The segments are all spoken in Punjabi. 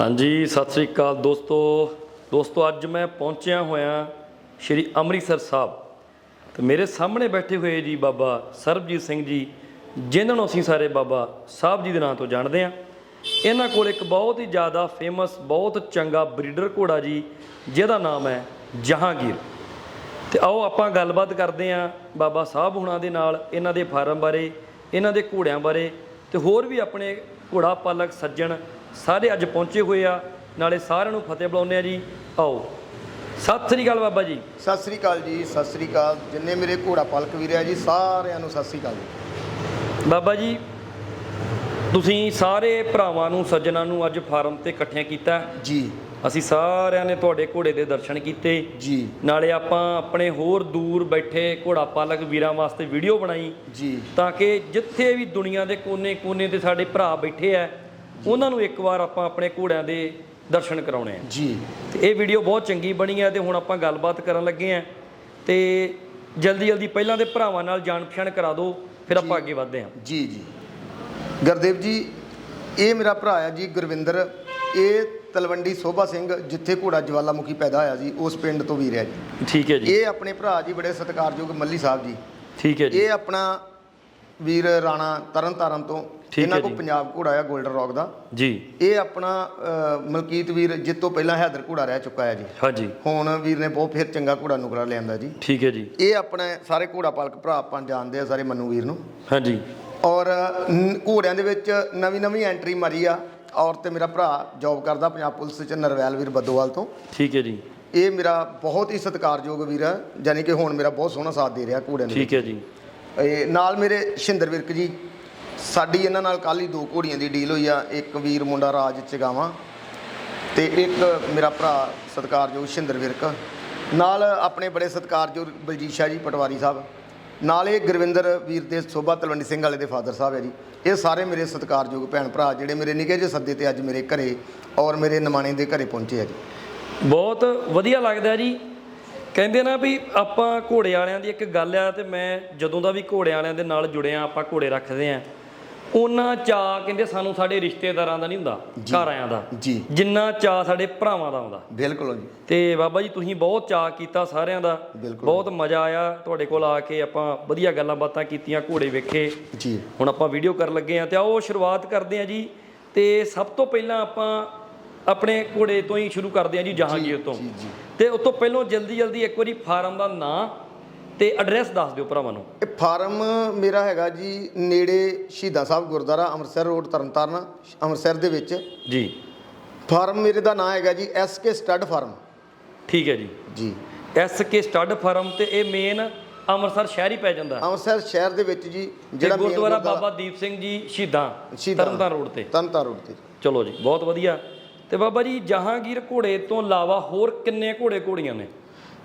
ਹਾਂਜੀ, ਸਤਿ ਸ੍ਰੀ ਅਕਾਲ ਦੋਸਤੋ। ਦੋਸਤੋ, ਅੱਜ ਮੈਂ ਪਹੁੰਚਿਆ ਹੋਇਆ ਸ਼੍ਰੀ ਅੰਮ੍ਰਿਤਸਰ ਸਾਹਿਬ। ਤੇ ਮੇਰੇ ਸਾਹਮਣੇ ਬੈਠੇ ਹੋਏ ਜੀ ਬਾਬਾ ਸਰਬਜੀਤ ਸਿੰਘ ਜੀ, ਜਿਨ੍ਹਾਂ ਨੂੰ ਅਸੀਂ ਸਾਰੇ ਬਾਬਾ ਸਾਹਿਬ ਜੀ ਦੇ ਨਾਂ ਤੋਂ ਜਾਣਦੇ ਹਾਂ। ਇਹਨਾਂ ਕੋਲ ਇੱਕ ਬਹੁਤ ਹੀ ਜ਼ਿਆਦਾ ਫੇਮਸ ਬਹੁਤ ਚੰਗਾ ਬਰੀਡਰ ਘੋੜਾ ਜੀ, ਜਿਹਦਾ ਨਾਮ ਹੈ ਜਹਾਂਗੀਰ। ਤੇ ਆਓ ਆਪਾਂ ਗੱਲਬਾਤ ਕਰਦੇ ਆਂ ਬਾਬਾ ਸਾਹਿਬ ਹੁਣਾਂ ਦੇ ਨਾਲ, ਇਹਨਾਂ ਦੇ ਫਾਰਮ ਬਾਰੇ, ਇਹਨਾਂ ਦੇ ਘੋੜਿਆਂ ਬਾਰੇ, ਤੇ ਹੋਰ ਵੀ ਆਪਣੇ ਘੋੜਾ ਪਾਲਕ ਸੱਜਣ ਸਾਰੇ ਅੱਜ ਪਹੁੰਚੇ ਹੋਏ ਆ। ਨਾਲੇ ਸਾਰਿਆਂ ਨੂੰ ਫਤਿਹ ਬੁਲਾਉਂਦੇ ਆ ਜੀ। ਆਓ। ਸਤਿ ਸ੍ਰੀ ਅਕਾਲ ਬਾਬਾ ਜੀ। ਸਤਿ ਸ੍ਰੀ ਅਕਾਲ ਜੀ ਸਤਿ ਸ੍ਰੀ ਅਕਾਲ। ਜਿੰਨੇ ਮੇਰੇ ਘੋੜਾ ਪਾਲਕ ਵੀਰ ਆ ਜੀ ਸਾਰਿਆਂ ਨੂੰ ਸਤਿ ਸ੍ਰੀ ਅਕਾਲ ਜੀ। ਬਾਬਾ ਜੀ ਤੁਸੀਂ ਸਾਰੇ ਭਰਾਵਾਂ ਨੂੰ ਸੱਜਣਾਂ ਨੂੰ ਅੱਜ ਫਾਰਮ ਤੇ ਇਕੱਠਿਆਂ ਕੀਤਾ। ਜੀ। ਅਸੀਂ ਸਾਰਿਆਂ ਨੇ ਤੁਹਾਡੇ ਘੋੜੇ ਦੇ ਦਰਸ਼ਨ ਕੀਤੇ। ਜੀ। ਨਾਲੇ ਆਪਾਂ ਆਪਣੇ ਹੋਰ ਦੂਰ ਬੈਠੇ ਘੋੜਾ ਪਾਲਕ ਵੀਰਾਂ ਵਾਸਤੇ ਵੀਡੀਓ ਬਣਾਈ। ਜੀ। ਤਾਂ ਕਿ ਜਿੱਥੇ ਵੀ ਦੁਨੀਆ ਦੇ ਕੋਨੇ-ਕੋਨੇ ਤੇ ਸਾਡੇ ਭਰਾ ਬੈਠੇ ਆ ਉਹਨਾਂ ਨੂੰ ਇੱਕ ਵਾਰ ਆਪਾਂ ਆਪਣੇ ਘੋੜਿਆਂ ਦੇ ਦਰਸ਼ਨ ਕਰਾਉਣੇ ਆ। ਜੀ। ਤੇ ਇਹ ਵੀਡੀਓ ਬਹੁਤ ਚੰਗੀ ਬਣੀ ਆ ਤੇ ਹੁਣ ਆਪਾਂ ਗੱਲਬਾਤ ਕਰਨ ਲੱਗੇ ਆ। ਤੇ ਜਲਦੀ ਜਲਦੀ ਪਹਿਲਾਂ ਦੇ ਭਰਾਵਾਂ ਨਾਲ ਜਾਣ ਪਛਾਣ ਕਰਾ ਦਿਓ ਫਿਰ ਆਪਾਂ ਅੱਗੇ ਵਧਦੇ ਆ। ਜੀ ਜੀ। ਗੁਰਦੇਵ ਜੀ ਇਹ ਮੇਰਾ ਭਰਾ ਆ ਜੀ ਗੁਰਵਿੰਦਰ। ਇਹ ਤਲਵੰਡੀ ਸੋਭਾ ਸਿੰਘ ਜਿੱਥੇ ਘੋੜਾ ਜਵਾਲਾਮੁਖੀ ਪੈਦਾ ਹੋਇਆ ਜੀ ਉਸ ਪਿੰਡ ਤੋਂ ਵੀਰ ਹੈ ਜੀ। ਠੀਕ ਹੈ ਜੀ। ਇਹ ਆਪਣੇ ਭਰਾ ਜੀ ਬੜੇ ਸਤਿਕਾਰਯੋਗ ਮੱਲੀ ਸਾਹਿਬ ਜੀ। ਠੀਕ ਹੈ ਜੀ। ਇਹ ਆਪਣਾ ਵੀਰ ਰਾਣਾ ਤਰਨਤਾਰਨ ਤੋਂ ਇਹਨਾਂ ਜੀ। ਪੰਜਾਬ ਘੋੜਾ ਆ 골ਡਨ ਰੌਕ ਦਾ। ਜੀ। ਇਹ ਆਪਣਾ ਮਲਕੀਤ ਵੀਰ ਜਿਸ ਤੋਂ ਪਹਿਲਾਂ ਹੈਦਰ ਘੋੜਾ ਰਹਿ ਚੁੱਕਾ ਹੈ ਜੀ। ਹਾਂਜੀ। ਹੁਣ ਵੀਰ ਨੇ ਬਹੁਤ ਫਿਰ ਚੰਗਾ ਘੋੜਾ ਨੁਕਰਾ ਲਿਆਂਦਾ ਜੀ। ਠੀਕ ਹੈ ਜੀ। ਇਹ ਆਪਣੇ ਸਾਰੇ ਘੋੜਾ ਪਾਲਕ ਭਰਾ ਆਪਾਂ ਜਾਣਦੇ ਆ ਸਾਰੇ ਮੰਨੂ ਵੀਰ ਨੂੰ। ਹਾਂਜੀ। ਔਰ ਘੋੜਿਆਂ ਦੇ ਵਿੱਚ ਨਵੀਂ ਨਵੀਂ ਐਂਟਰੀ ਮਾਰੀ ਆ। ਔਰ ਤੇ ਮੇਰਾ ਭਰਾ ਜੌਬ ਕਰਦਾ ਪੰਜਾਬ ਪੁਲਿਸ ਚ ਨਰਵੈਲ ਵੀਰ ਬੱਦੋਵਾਲ ਤੋਂ। ਠੀਕ ਹੈ ਜੀ। ਇਹ ਮੇਰਾ ਬਹੁਤ ਹੀ ਸਤਿਕਾਰਯੋਗ ਵੀਰ ਆ ਯਾਨੀ ਕਿ ਹੁਣ ਮੇਰਾ ਬਹੁਤ ਸੋਹਣਾ ਸਾਥ ਦੇ ਰਿਹਾ ਘੋੜਿਆਂ ਦੇ ਠੀਕ ਹੈ ਜੀ। ਇਹ ਨਾਲ ਮੇਰੇ ਸ਼ਿੰਦਰ ਵਿਰਕ ਜੀ ਸਾਡੀ ਇਹਨਾਂ ਨਾਲ ਕੱਲ੍ਹ ਹੀ ਦੋ ਘੋੜੀਆਂ ਦੀ ਡੀਲ ਹੋਈ ਆ, ਇੱਕ ਵੀਰ ਮੁੰਡਾ ਰਾਜ ਚਗਾਵਾਂ ਤੇ ਇੱਕ ਮੇਰਾ ਭਰਾ ਸਤਿਕਾਰਯੋਗ ਸ਼ਿੰਦਰ ਵਿਰਕ, ਨਾਲ ਆਪਣੇ ਬੜੇ ਸਤਿਕਾਰਯੋਗ ਬਲਜੀਤ ਸ਼ਾਹ ਜੀ ਪਟਵਾਰੀ ਸਾਹਿਬ, ਨਾਲ ਇਹ ਗੁਰਵਿੰਦਰ ਵੀਰ ਦੇ ਸੋਭਾ ਤਲਵੰਡੀ ਸਿੰਘ ਵਾਲੇ ਦੇ ਫਾਦਰ ਸਾਹਿਬ ਹੈ ਜੀ। ਇਹ ਸਾਰੇ ਮੇਰੇ ਸਤਿਕਾਰਯੋਗ ਭੈਣ ਭਰਾ ਜਿਹੜੇ ਮੇਰੇ ਨਿੱਘੇ ਜਿਹੇ ਸੱਦੇ ਤੇ ਅੱਜ ਮੇਰੇ ਘਰੇ ਔਰ ਮੇਰੇ ਨਿਮਾਣੇ ਦੇ ਘਰੇ ਪਹੁੰਚੇ ਆ ਜੀ। ਬਹੁਤ ਵਧੀਆ ਲੱਗਦਾ ਜੀ। ਕਹਿੰਦੇ ਨਾ ਵੀ ਆਪਾਂ ਘੋੜੇ ਵਾਲਿਆਂ ਦੀ ਇੱਕ ਗੱਲ ਆ ਤੇ ਮੈਂ ਜਦੋਂ ਦਾ ਵੀ ਘੋੜੇ ਵਾਲਿਆਂ ਦੇ ਨਾਲ ਜੁੜਿਆ, ਆਪਾਂ ਘੋੜੇ ਰੱਖਦੇ ਆ। ਉਹਨਾਂ ਚਾਹ ਕਹਿੰਦੇ ਸਾਨੂੰ ਸਾਡੇ ਰਿਸ਼ਤੇਦਾਰਾਂ ਦਾ ਨਹੀਂ ਹੁੰਦਾ ਘਰ ਆਇਆਂ ਦਾ। ਜੀ। ਜਿੰਨਾ ਚਾਹ ਸਾਡੇ ਭਰਾਵਾਂ ਦਾ ਆਉਂਦਾ ਬਿਲਕੁਲ ਜੀ। ਤੇ ਬਾਬਾ ਜੀ ਤੁਸੀਂ ਬਹੁਤ ਚਾਹ ਕੀਤਾ ਸਾਰਿਆਂ ਦਾ। ਬਹੁਤ ਮਜ਼ਾ ਆਇਆ ਤੁਹਾਡੇ ਕੋਲ ਆ ਕੇ ਆਪਾਂ ਵਧੀਆ ਗੱਲਾਂ ਬਾਤਾਂ ਕੀਤੀਆਂ ਘੋੜੇ ਵੇਖੇ। ਜੀ। ਹੁਣ ਆਪਾਂ ਵੀਡੀਓ ਕਰਨ ਲੱਗੇ ਆ ਤੇ ਆਓ ਸ਼ੁਰੂਆਤ ਕਰਦੇ ਆ ਜੀ। ਤੇ ਸਭ ਤੋਂ ਪਹਿਲਾਂ ਆਪਾਂ ਆਪਣੇ ਘੋੜੇ ਤੋਂ ਹੀ ਸ਼ੁਰੂ ਕਰਦੇ ਆ ਜੀ ਜਹਾਂਗੀਰ ਤੋਂ। ਤੇ ਉਸ ਤੋਂ ਪਹਿਲਾਂ ਜਲਦੀ ਜਲਦੀ ਇੱਕ ਵਾਰੀ ਫਾਰਮ ਦਾ ਨਾਂ ਤੇ ਐਡਰੈਸ ਦੱਸ ਦਿਓ ਭਰਾਵਾਂ ਨੂੰ। ਇਹ ਫਾਰਮ ਮੇਰਾ ਹੈਗਾ ਜੀ ਨੇੜੇ ਸ਼ਹੀਦਾਂ ਸਾਹਿਬ ਗੁਰਦੁਆਰਾ ਅੰਮ੍ਰਿਤਸਰ ਰੋਡ ਤਰਨਤਾਰਨ ਅੰਮ੍ਰਿਤਸਰ ਦੇ ਵਿੱਚ। ਜੀ। ਫਾਰਮ ਮੇਰੇ ਦਾ ਨਾਮ ਹੈਗਾ G S K stud farm. ਠੀਕ ਹੈ ਜੀ। ਜੀ। ਐਸ ਕੇ ਸਟੱਡ ਫਾਰਮ ਤੇ ਇਹ ਮੇਨ ਅੰਮ੍ਰਿਤਸਰ ਸ਼ਹਿਰ ਹੀ ਪੈ ਜਾਂਦਾ। ਅੰਮ੍ਰਿਤਸਰ ਸ਼ਹਿਰ ਦੇ ਵਿੱਚ ਜੀ ਜਿਹੜਾ ਗੁਰਦੁਆਰਾ ਬਾਬਾ ਦੀਪ ਸਿੰਘ ਜੀ ਸ਼ਹੀਦਾਂ ਸ਼ਹੀਦਾਂ। ਤਰਨਤਾਰਨ ਰੋਡ ਤੇ। ਤਰਨਤਾਰਨ ਰੋਡ ਤੇ। ਚਲੋ ਜੀ ਬਹੁਤ ਵਧੀਆ। ਤੇ ਬਾਬਾ ਜੀ ਜਹਾਂਗੀਰ ਘੋੜੇ ਤੋਂ ਇਲਾਵਾ ਹੋਰ ਕਿੰਨੇ ਘੋੜੇ ਘੋੜੀਆਂ ਨੇ?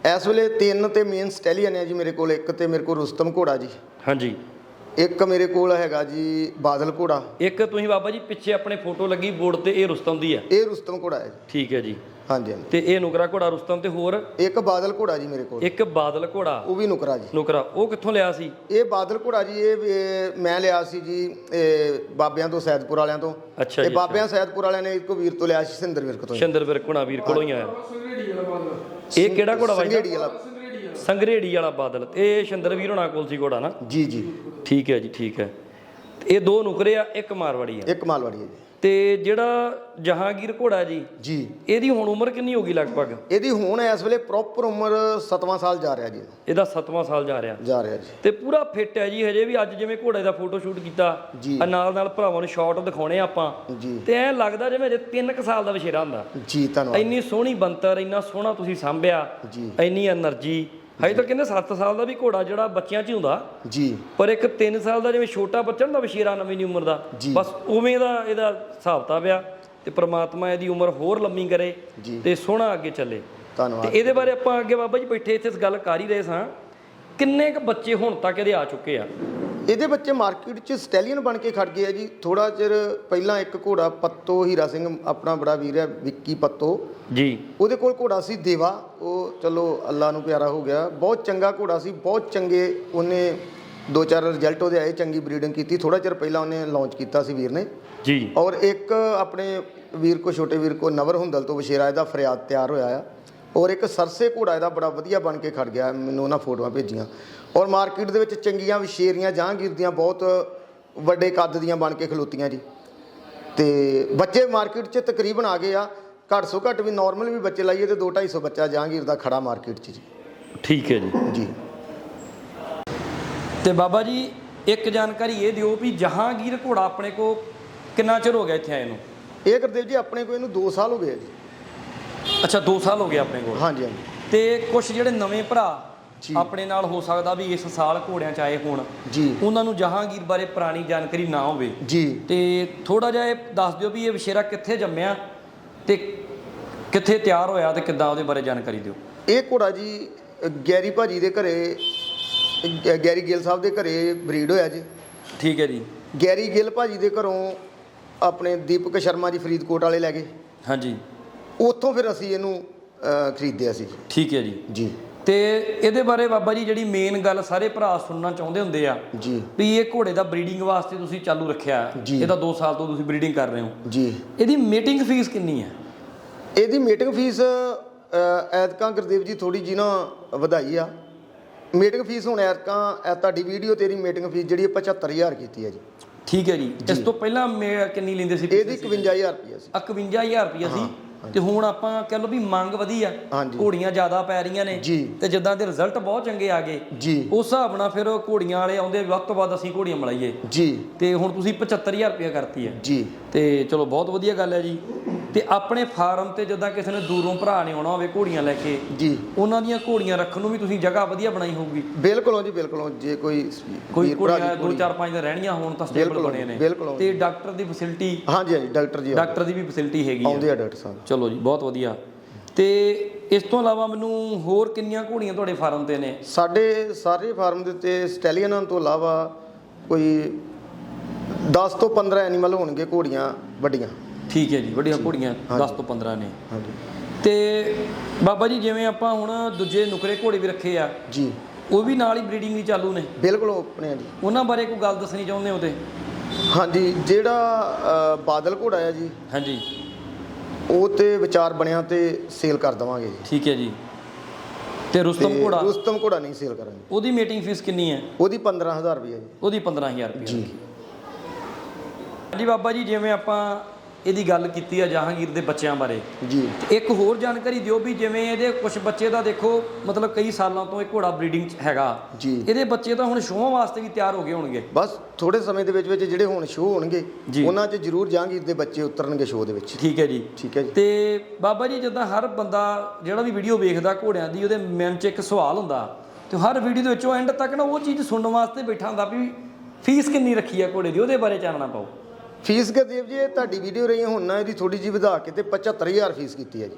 ਇਸ ਵੇਲੇ ਤਿੰਨ ਤੇ ਮੇਨ ਸਟੈਲੀਅਨ ਹੈ ਜੀ ਮੇਰੇ ਕੋਲ ਇੱਕ ਤੇ ਮੇਰੇ ਕੋਲ ਰੁਸਤਮ ਘੋੜਾ ਜੀ। ਹਾਂਜੀ। ਇੱਕ ਮੇਰੇ ਕੋਲ ਹੈਗਾ ਜੀ ਬਾਦਲ ਘੋੜਾ। ਇੱਕ ਤੁਸੀਂ ਬਾਬਾ ਜੀ ਪਿੱਛੇ ਆਪਣੇ ਫੋਟੋ ਲੱਗੀ ਬੋਰਡ ਤੇ ਇਹ ਰੁਸਤਮ ਦੀ ਹੈ? ਇਹ ਰੁਸਤਮ ਘੋੜਾ ਹੈ ਠੀਕ ਹੈ ਜੀ। ਹਾਂਜੀ ਹਾਂਜੀ। ਤੇ ਇਹ ਨੁਕਰਾ ਘੋੜਾ ਰੁਸਤਮ ਤੇ ਹੋਰ? ਇੱਕ ਬਾਦਲ ਘੋੜਾ ਜੀ ਮੇਰੇ ਕੋਲ। ਇੱਕ ਬਾਦਲ ਘੋੜਾ? ਉਹ ਵੀ ਨੁਕਰਾ ਜੀ। ਨੁਕਰਾ। ਉਹ ਕਿੱਥੋਂ ਲਿਆ ਸੀ? ਇਹ ਬਾਦਲ ਘੋੜਾ ਜੀ ਇਹ ਇਹ ਮੈਂ ਲਿਆ ਸੀ ਜੀ ਇਹ ਬਾਬਿਆਂ ਤੋਂ ਸੈਦਪੁਰ ਵਾਲਿਆਂ ਤੋਂ। ਅੱਛਾ ਇਹ ਜੀ ਬਾਬਿਆਂ ਸੈਦਪੁਰ ਵਾਲਿਆਂ ਨੇ ਇੱਕੋ ਵੀਰ ਤੋਂ ਲਿਆ ਸੀ ਸਿੰਦਰ ਵਿਰਕ ਤੋਂ ਸ਼ਿੰਦਰ ਵਿਰਕੁਣਾ ਵੀਰ ਕੋਲੋਂ ਹੀ ਆਇਆ। ਇਹ ਕਿਹੜਾ ਘੋੜਾ ਵਾਜਦਾ ਸੰਘੇੜੀ ਵਾਲਾ। ਸੰਗਰੇੜੀ ਵਾਲਾ। ਬਾਦਲ। ਇਹ ਸ਼ਿੰਦਰ ਵੀਰ ਹੋਣਾ ਕੋਲ ਸੀ ਘੋੜਾ ਨਾ? ਜੀ ਜੀ। ਠੀਕ ਹੈ ਜੀ ਠੀਕ ਹੈ। ਇਹ ਦੋ ਨੁਕਰੇ ਆ ਇੱਕ ਮਾਰਵਾੜੀ ਆ। ਇੱਕ ਮਾਲਵਾੜੀ ਹੈ ਜੀ। ਤੇ ਜਿਹੜਾ ਜਹਾਂਗੀਰ ਘੋੜਾ ਜੀ ਜੀ। ਇਹਦੀ ਹੁਣ ਉਮਰ ਕਿੰਨੀ ਹੋ ਗਈ ਲਗਭਗ? ਇਹਦੀ ਹੁਣ ਇਸ ਵੇਲੇ ਪ੍ਰੋਪਰ ਉਮਰ 7ਵਾਂ ਸਾਲ ਜਾ ਰਿਹਾ ਜੀ। ਇਹਦਾ 7ਵਾਂ ਸਾਲ ਜਾ ਰਿਹਾ। ਜਾ ਰਿਹਾ ਜੀ। ਤੇ ਪੂਰਾ ਫਿੱਟ ਹੈ ਜੀ ਹਜੇ ਵੀ ਅੱਜ ਜਿਵੇਂ ਘੋੜੇ ਦਾ ਫੋਟੋ ਸ਼ੂਟ ਕੀਤਾ ਨਾਲ ਨਾਲ ਭਰਾਵਾਂ ਨੂੰ ਸ਼ਾਟ ਦਿਖਾਉਣੇ ਆਪਾਂ। ਤੇ ਐ ਲੱਗਦਾ ਜਿਵੇਂ ਹਜੇ 3 ਸਾਲ ਦਾ ਵਿਛੇਰਾ ਹੁੰਦਾ। ਜੀ ਧੰਨਵਾਦ। ਇੰਨੀ ਸੋਹਣੀ ਬੰਤਰ ਇੰਨਾ ਸੋਹਣਾ ਤੁਸੀਂ ਸੰਭਿਆ। ਇੰਨੀ એનર્ਜੀ ਹਜੇ ਤਾਂ ਕਹਿੰਦੇ 7 ਸਾਲ ਦਾ ਵੀ ਘੋੜਾ ਜਿਹੜਾ ਬੱਚਿਆਂ 'ਚ ਹੀ ਹੁੰਦਾ। ਜੀ। ਪਰ ਇੱਕ 3 ਸਾਲ ਦਾ ਜਿਵੇਂ ਛੋਟਾ ਬੱਚਾ ਹੁੰਦਾ ਵਿਸ਼ੇਰਾ ਨਵੀਂ ਦੀ ਉਮਰ ਦਾ। ਬਸ ਉਵੇਂ ਦਾ ਇਹਦਾ ਹਿਸਾਬ ਤਾਂ ਪਿਆ ਤੇ ਪ੍ਰਮਾਤਮਾ ਇਹਦੀ ਉਮਰ ਹੋਰ ਲੰਮੀ ਕਰੇ। ਤੇ ਸੋਹਣਾ ਅੱਗੇ ਚੱਲੇ। ਤੇ ਧੰਨਵਾਦ ਇਹਦੇ ਬਾਰੇ ਆਪਾਂ ਅੱਗੇ ਬਾਬਾ ਜੀ ਬੈਠੇ ਇੱਥੇ ਇਸ ਗੱਲ ਕਰ ਹੀ ਰਹੇ ਸਾਂ। ਕਿੰਨੇ ਕ ਬੱਚੇ ਹੁਣ ਤੱਕ ਇਹਦੇ ਆ ਚੁੱਕੇ ਆ? ਇਹਦੇ ਬੱਚੇ ਮਾਰਕੀਟ 'ਚ ਸਟੈਲੀਅਨ ਬਣ ਕੇ ਖੜ ਗਏ ਆ ਜੀ। ਥੋੜਾ ਚਿਰ ਪਹਿਲਾਂ ਇੱਕ ਘੋੜਾ ਪੱਤੋ ਹੀਰਾ ਸਿੰਘ ਆਪਣਾ ਬੜਾ ਵੀਰ ਹੈ ਵਿੱਕੀ ਪੱਤੋ। ਜੀ। ਉਹਦੇ ਕੋਲ ਘੋੜਾ ਸੀ ਦੇਵਾ। ਉਹ ਚਲੋ ਅੱਲਾ ਨੂੰ ਪਿਆਰਾ ਹੋ ਗਿਆ। ਬਹੁਤ ਚੰਗਾ ਘੋੜਾ ਸੀ ਬਹੁਤ ਚੰਗੇ ਉਹਨੇ ਦੋ ਚਾਰ ਰਿਜ਼ਲਟ ਉਹਦੇ ਆਏ ਚੰਗੀ ਬਰੀਡਿੰਗ ਕੀਤੀ। ਥੋੜਾ ਚਿਰ ਪਹਿਲਾਂ ਉਹਨੇ ਲਾਂਚ ਕੀਤਾ ਸੀ ਵੀਰ ਨੇ। ਜੀ। ਔਰ ਇੱਕ ਆਪਣੇ ਵੀਰ ਕੋ ਛੋਟੇ ਵੀਰ ਕੋ ਨਵਰ ਹੁੰਦਲ ਤੋਂ ਵਸ਼ੇਰਾ ਇਹਦਾ ਫਰਿਆਦ ਤਿਆਰ ਹੋਇਆ ਆ। ਔਰ ਇੱਕ ਸਰਸੇ ਘੋੜਾ ਇਹਦਾ ਬੜਾ ਵਧੀਆ ਬਣ ਕੇ ਖੜ ਗਿਆ ਮੈਨੂੰ ਉਹਨਾਂ ਫੋਟੋਆਂ ਭੇਜੀਆਂ। ਔਰ ਮਾਰਕੀਟ ਦੇ ਵਿੱਚ ਚੰਗੀਆਂ ਵਿਸ਼ੇਰੀਆਂ ਜਹਾਂਗੀਰ ਦੀਆਂ ਬਹੁਤ ਵੱਡੇ ਕੱਦ ਦੀਆਂ ਬਣ ਕੇ ਖਲੋਤੀਆਂ ਜੀ। ਤੇ ਬੱਚੇ ਮਾਰਕੀਟ 'ਚ ਤਕਰੀਬਨ ਆ ਗਏ ਆ ਘੱਟ ਸੋ ਘੱਟ ਵੀ ਨਾਰਮਲ ਵੀ ਬੱਚੇ ਲਾਈਏ ਤੇ 2 250 ਬੱਚਾ ਜਹਾਂਗੀਰ ਦਾ ਖੜਾ ਮਾਰਕੀਟ 'ਚ ਜੀ। ਠੀਕ ਹੈ ਜੀ। ਜੀ। ਤੇ ਬਾਬਾ ਜੀ ਇੱਕ ਜਾਣਕਾਰੀ ਇਹ ਦਿਓ ਵੀ ਜਹਾਂਗੀਰ ਘੋੜਾ ਆਪਣੇ ਕੋ ਕਿੰਨਾ ਚਿਰ ਹੋ ਗਿਆ ਇੱਥੇ ਆਏ ਨੂੰ? ਇਹ ਗੁਰਦੇਵ ਜੀ ਆਪਣੇ ਕੋਲ ਇਹਨੂੰ 2 ਸਾਲ ਹੋ ਗਏ ਆ ਜੀ। ਅੱਛਾ 2 ਸਾਲ ਹੋ ਗਏ ਆਪਣੇ ਕੋਲ। ਹਾਂਜੀ ਹਾਂਜੀ। ਤੇ ਕੁਝ ਜਿਹੜੇ ਨਵੇਂ ਭਰਾ ਜੀ। ਆਪਣੇ ਨਾਲ ਹੋ ਸਕਦਾ ਵੀ ਇਸ ਸਾਲ ਘੋੜਿਆਂ ਚ ਆਏ ਹੋਣ। ਜੀ। ਉਹਨਾਂ ਨੂੰ ਜਹਾਂਗੀਰ ਬਾਰੇ ਪੁਰਾਣੀ ਜਾਣਕਾਰੀ ਨਾ ਹੋਵੇ। ਜੀ। ਤੇ ਥੋੜਾ ਜਿਹਾ ਇਹ ਦੱਸ ਦਿਓ ਵੀ ਇਹ ਵਿਸ਼ੇਰਾ ਕਿੱਥੇ ਜੰਮਿਆ ਤੇ ਕਿੱਥੇ ਤਿਆਰ ਹੋਇਆ ਤੇ ਕਿੱਦਾਂ ਉਹਦੇ ਬਾਰੇ ਜਾਣਕਾਰੀ ਦਿਓ। ਇਹ ਘੋੜਾ ਜੀ ਅ, ਗੈਰੀ ਭਾਜੀ ਦੇ ਘਰੇ ਅ, ਗੈਰੀ ਗਿੱਲ ਸਾਹਿਬ ਦੇ ਘਰੇ ਬਰੀਡ ਹੋਇਆ ਜੀ। ਠੀਕ ਹੈ ਜੀ। ਗੈਰੀ ਗਿੱਲ ਭਾਜੀ ਦੇ ਘਰੋਂ ਆਪਣੇ ਦੀਪਕ ਸ਼ਰਮਾ ਜੀ ਫਰੀਦਕੋਟ ਵਾਲੇ ਲੈ ਗਏ। ਹਾਂਜੀ। ਉੱਥੋਂ ਫਿਰ ਅਸੀਂ ਇਹਨੂੰ ਅ, ਖਰੀਦਿਆ ਸੀ। ਠੀਕ ਹੈ ਜੀ। ਜੀ। ਤੇ ਇਹਦੇ ਬਾਰੇ ਬਾਬਾ ਜੀ ਜਿਹੜੀ ਮੇਨ ਗੱਲ ਸਾਰੇ ਭਰਾ ਸੁਣਨਾ ਚਾਹੁੰਦੇ ਹੁੰਦੇ ਆ ਜੀ। ਵੀ ਇਹ ਘੋੜੇ ਦਾ ਬਰੀਡਿੰਗ ਵਾਸਤੇ ਤੁਸੀਂ ਚਾਲੂ ਰੱਖਿਆ। ਜੀ। ਇਹਦਾ 2 ਸਾਲ ਤੋਂ ਤੁਸੀਂ ਬਰੀਡਿੰਗ ਕਰ ਰਹੇ ਹੋ। ਜੀ। ਇਹਦੀ ਮੀਟਿੰਗ ਫੀਸ ਕਿੰਨੀ ਹੈ? ਇਹਦੀ ਮੀਟਿੰਗ ਫੀਸ ਅ, ਐਤਕਾਂ ਗੁਰਦੇਵ ਜੀ ਥੋੜੀ ਜੀ ਨਾ ਵਧਾਈ ਆ। ਮੀਟਿੰਗ ਫੀਸ ਹੁਣ ਐਤਕਾਂ ਐ ਤੁਹਾਡੀ ਵੀਡੀਓ ਤੇਰੀ ਮੀਟਿੰਗ ਫੀਸ ਜਿਹੜੀ 75000 ਕੀਤੀ ਹੈ ਜੀ। ਠੀਕ ਹੈ ਜੀ। ਇਸ ਤੋਂ ਪਹਿਲਾਂ ਮੇ- ਕਿੰਨੀ ਲੈਂਦੇ ਸੀ ਇਹਦੀ 51000 ਰੁਪਏ ਸੀ। 51000 ਰੁਪਇਆ ਸੀ। ਤੇ ਹੁਣ ਆਪਾਂ ਕਹਿ ਲਓ ਵੀ ਮੰਗ ਵਧੀ ਆ। ਘੋੜੀਆਂ ਜ਼ਿਆਦਾ ਪੈ ਰਹੀਆਂ ਨੇ। ਤੇ ਜਿੱਦਾਂ ਦੇ ਰਿਜ਼ਲਟ ਬਹੁਤ ਚੰਗੇ ਆ ਗਏ ਉਸ ਹਿਸਾਬ ਨਾਲ ਫਿਰ ਘੋੜੀਆਂ ਵਾਲੇ ਆਉਂਦੇ ਵੱਧ ਤੋਂ ਵੱਧ ਅਸੀਂ ਘੋੜੀਆਂ ਮਲਾਈਏ। ਜੀ। ਤੇ ਹੁਣ ਤੁਸੀਂ 75000 ਰੁਪਇਆ ਕਰਤੀ ਹੈ। ਜੀ। ਤੇ ਚਲੋ ਬਹੁਤ ਵਧੀਆ ਗੱਲ ਹੈ ਜੀ। ਤੇ ਆਪਣੇ ਫਾਰਮ ਤੇ ਜਿੱਦਾਂ ਕਿਸੇ ਨੇ ਦੂਰੋਂ ਭਰਾ ਨੇ ਆਉਣਾ ਹੋਵੇ ਘੋੜੀਆਂ ਲੈ ਕੇ ਜੀ। ਉਹਨਾਂ ਦੀਆਂ ਘੋੜੀਆਂ ਰੱਖਣ ਨੂੰ ਵੀ ਤੁਸੀਂ ਜਗ੍ਹਾ ਵਧੀਆ ਬਣਾਈ ਹੋਊਗੀ। ਬਿਲਕੁਲ ਜੀ ਬਿਲਕੁਲ ਜੇ ਕੋਈ ਕੋਈ ਘੋੜੀਆਂ ਦੀ ਦੋ ਘੋੜੀ- ਚਾਰ ਪੰਜ ਦਿਨ ਰਹਿਣੀਆਂ ਹੋਣ ਤਾਂ ਸਟੇਬਲ ਬਣੇ ਨੇ। ਤੇ ਡਾਕਟਰ ਦੀ ਫੈਸਿਲਿਟੀ ਹਾਂਜੀ ਹਾਂਜੀ ਡਾਕਟਰ ਜੀ ਡਾਕਟਰ ਦੀ ਵੀ ਫੈਸਿਲਿਟੀ ਹੈਗੀ ਆ। ਆਉਂਦੇ ਆ ਡਾਕਟਰ ਸਾਹਿਬ। ਚਲੋ ਜੀ ਬਹੁਤ ਵਧੀਆ। ਤੇ ਇਸ ਤੋਂ ਇਲਾਵਾ ਮੈਨੂੰ ਹੋਰ ਕਿੰਨੀਆਂ ਘੋੜੀਆਂ ਤੁਹਾਡੇ ਫਾਰਮ ਤੇ ਨੇ? ਸਾਡੇ ਸਾਰੇ ਫਾਰਮ ਦੇ ਉੱਤੇ ਸਟੈਲੀਅਨਾਂ ਤੋਂ ਇਲਾਵਾ ਕੋਈ 10 ਤੋਂ 15 ਐਨੀਮਲ ਹੋਣਗੇ ਘੋੜੀਆਂ ਵੱਡੀਆਂ। ਠੀਕ ਹੈ ਜੀ ਵੱਡੀਆਂ ਘੋੜੀਆਂ 10 ਤੋਂ 15 ਨੇ। ਹਾਂਜੀ। ਤੇ ਬਾਬਾ ਜੀ ਜਿਵੇਂ ਆਪਾਂ ਹੁਣ ਦੂਜੇ ਨੁਕਰੇ ਘੋੜੇ ਵੀ ਰੱਖੇ ਆ ਜੀ। ਉਹ ਵੀ ਨਾਲ ਹੀ ਬਰੀਡਿੰਗ ਵੀ ਚਾਲੂ ਨੇ? ਬਿਲਕੁਲ ਆਪਣੇ ਆ ਜੀ। ਉਹਨਾਂ ਬਾਰੇ ਕੋਈ ਗੱਲ ਦੱਸਣੀ ਚਾਹੁੰਦੇ ਹੋ ਤੇ? ਹਾਂਜੀ ਜਿਹੜਾ ਬਾਦਲ ਘੋੜਾ ਆ ਜੀ ਹਾਂਜੀ। ਉਹ ਤੇ ਵਿਚਾਰ ਬਣਿਆ ਤੇ ਸੇਲ ਕਰ ਦਵਾਂਗੇ। ਜੀ ਠੀਕ ਹੈ ਜੀ। ਤੇ ਰੁਸਤਮ ਘੋੜਾ? ਰੁਸਤਮ ਘੋੜਾ ਨਹੀਂ ਸੇਲ ਕਰਾਂਗੇ। ਉਹਦੀ ਮੀਟਿੰਗ ਫੀਸ ਕਿੰਨੀ ਹੈ? ਉਹਦੀ 15000 ਰੁਪਏ ਜੀ। ਉਹਦੀ 15000 ਰੁਪਏ ਜੀ। ਜੀ ਬਾਬਾ ਜੀ ਜਿਵੇਂ ਆਪਾਂ ਇਹਦੀ ਗੱਲ ਕੀਤੀ ਆ ਜਹਾਂਗੀਰ ਦੇ ਬੱਚਿਆਂ ਬਾਰੇ। ਜੀ। ਇੱਕ ਹੋਰ ਜਾਣਕਾਰੀ ਦਿਓ ਵੀ ਜਿਵੇਂ ਇਹਦੇ ਕੁਝ ਬੱਚੇ ਦਾ ਦੇਖੋ ਮਤਲਬ ਕਈ ਸਾਲਾਂ ਤੋਂ ਇਹ ਘੋੜਾ ਬਰੀਡਿੰਗ 'ਚ ਹੈਗਾ। ਜੀ। ਇਹਦੇ ਬੱਚੇ ਤਾਂ ਹੁਣ ਸ਼ੋਅ ਵਾਸਤੇ ਵੀ ਤਿਆਰ ਹੋ ਗਏ ਹੋਣਗੇ। ਬਸ ਥੋੜੇ ਸਮੇਂ ਦੇ ਵਿੱਚ ਵਿੱਚ ਜਿਹੜੇ ਹੁਣ ਸ਼ੋਅ ਹੋਣਗੇ। ਉਹਨਾਂ 'ਚ ਜ਼ਰੂਰ ਜਹਾਂਗੀਰ ਦੇ ਬੱਚੇ ਉਤਰਨਗੇ ਸ਼ੋਅ ਦੇ ਵਿੱਚ। ਠੀਕ ਹੈ ਜੀ। ਠੀਕ ਹੈ ਜੀ। ਤੇ ਬਾਬਾ ਜੀ ਜਦੋਂ ਹਰ ਬੰਦਾ ਜਿਹੜਾ ਵੀ ਵੀਡੀਓ ਵੇਖਦਾ ਘੋੜਿਆਂ ਦੀ ਉਹਦੇ ਮਨ 'ਚ ਇੱਕ ਸਵਾਲ ਹੁੰਦਾ। ਤੇ ਹਰ ਵੀਡੀਓ ਦੇ ਵਿੱਚੋਂ ਐਂਡ ਤੱਕ ਨਾ ਉਹ ਚੀਜ਼ ਸੁਣਨ ਵਾਸਤੇ ਬੈਠਾ ਹੁੰਦਾ ਵੀ ਫੀਸ ਕਿੰਨੀ ਰੱਖੀ ਆ ਘੋੜੇ ਦੀ ਉਹਦੇ ਬਾਰੇ ਚਾਨਣਾ ਪਾਓ। ਫੀਸ ਗੁਰਦੇਵ ਜੀ? ਇਹ ਤੁਹਾਡੀ ਵੀਡੀਓ ਰਹੀ ਹੁਣ ਨਾ ਇਹਦੀ ਥੋੜੀ ਜਿਹੀ ਵਧਾ ਕੇ ਤੇ 75000 ਫੀਸ ਕੀਤੀ ਹੈ ਜੀ।